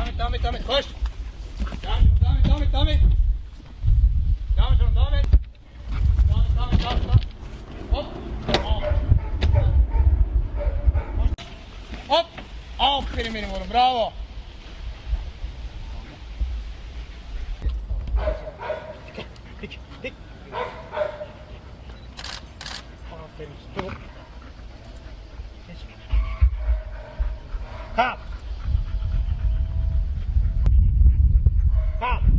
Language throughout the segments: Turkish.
damit, damit, damit, kost! Damit, damit, damit, damit! Damit, damit! Damit, damit, damit, damit! Op! Op! Op, geen mening worden, bravo! Dik, dik! Stop! Come.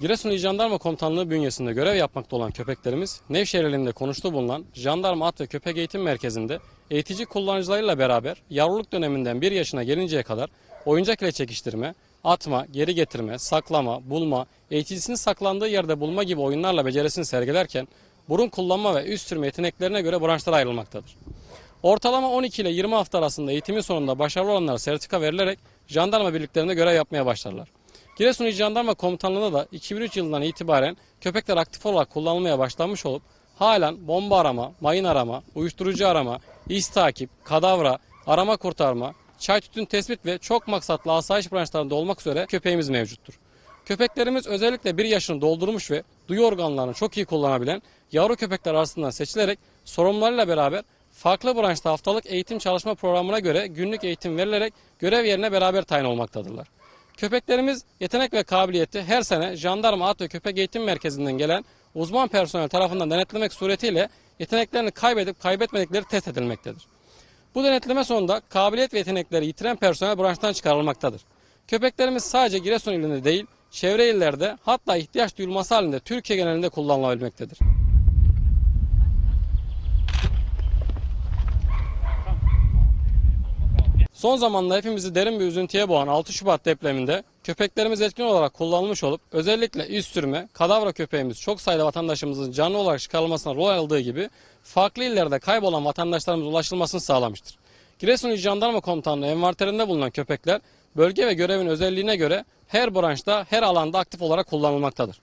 Giresun İl Jandarma Komutanlığı bünyesinde görev yapmakta olan köpeklerimiz Nevşehir ilinde konuştuğu bulunan Jandarma At ve Köpek Eğitim Merkezi'nde eğitici kullanıcılarıyla beraber yavruluk döneminden 1 yaşına gelinceye kadar oyuncak ile çekiştirme, atma, geri getirme, saklama, bulma, eğiticisinin saklandığı yerde bulma gibi oyunlarla becerisini sergilerken burun kullanma ve üst sürme yeteneklerine göre branşlara ayrılmaktadır. Ortalama 12 ile 20 hafta arasında eğitimin sonunda başarılı olanlara sertifika verilerek jandarma birliklerinde görev yapmaya başlarlar. Giresun Jandarma Komutanlığı'nda da 2003 yılından itibaren köpekler aktif olarak kullanılmaya başlanmış olup halen bomba arama, mayın arama, uyuşturucu arama, iz takip, kadavra, arama kurtarma, çay tütün tespit ve çok maksatlı asayiş branşlarında olmak üzere köpeğimiz mevcuttur. Köpeklerimiz özellikle bir yaşını doldurmuş ve duyu organlarını çok iyi kullanabilen yavru köpekler arasından seçilerek sorumlularıyla beraber farklı branşta haftalık eğitim çalışma programına göre günlük eğitim verilerek görev yerine beraber tayin olmaktadırlar. Köpeklerimiz yetenek ve kabiliyeti her sene Jandarma At ve Köpek Eğitim Merkezi'nden gelen uzman personel tarafından denetlemek suretiyle yeteneklerini kaybedip kaybetmedikleri test edilmektedir. Bu denetleme sonunda kabiliyet ve yetenekleri yitiren personel branştan çıkarılmaktadır. Köpeklerimiz sadece Giresun ilinde değil, çevre illerde hatta ihtiyaç duyulması halinde Türkiye genelinde kullanılabilmektedir. Son zamanlarda hepimizi derin bir üzüntüye boğan 6 Şubat depreminde köpeklerimiz etkin olarak kullanılmış olup özellikle iz sürme, kadavra köpeğimiz çok sayıda vatandaşımızın canlı olarak çıkarılmasına rol aldığı gibi farklı illerde kaybolan vatandaşlarımız ulaşılmasını sağlamıştır. Giresun İl Jandarma Komutanlığı envanterinde bulunan köpekler bölge ve görevin özelliğine göre her branşta her alanda aktif olarak kullanılmaktadır.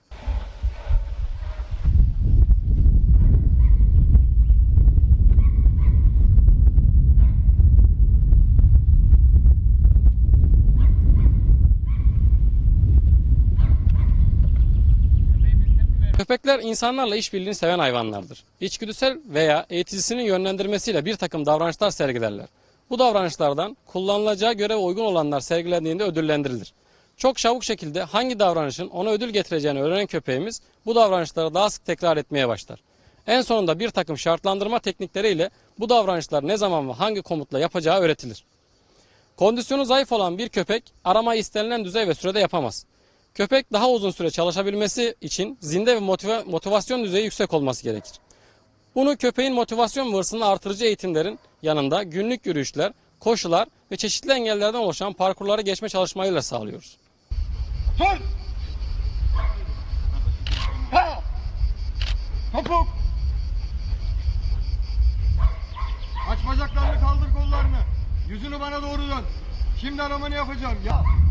Köpekler insanlarla işbirliğini seven hayvanlardır. İçgüdüsel veya eğiticisinin yönlendirmesiyle bir takım davranışlar sergilerler. Bu davranışlardan kullanılacağı göreve uygun olanlar sergilendiğinde ödüllendirilir. Çok çabuk şekilde hangi davranışın ona ödül getireceğini öğrenen köpeğimiz bu davranışları daha sık tekrar etmeye başlar. En sonunda bir takım şartlandırma teknikleriyle bu davranışlar ne zaman ve hangi komutla yapacağı öğretilir. Kondisyonu zayıf olan bir köpek aramayı istenilen düzey ve sürede yapamaz. Köpek daha uzun süre çalışabilmesi için zinde ve motiva- motivasyon düzeyi yüksek olması gerekir. Bunu köpeğin motivasyon hırsını artırıcı eğitimlerin yanında günlük yürüyüşler, koşular ve çeşitli engellerden oluşan parkurları geçme çalışmalarıyla sağlıyoruz. Dur. Ha. Topuk. Aç bacaklarını kaldır kollarını. Yüzünü bana doğru dön. Şimdi aramanı yapacağım. Ya.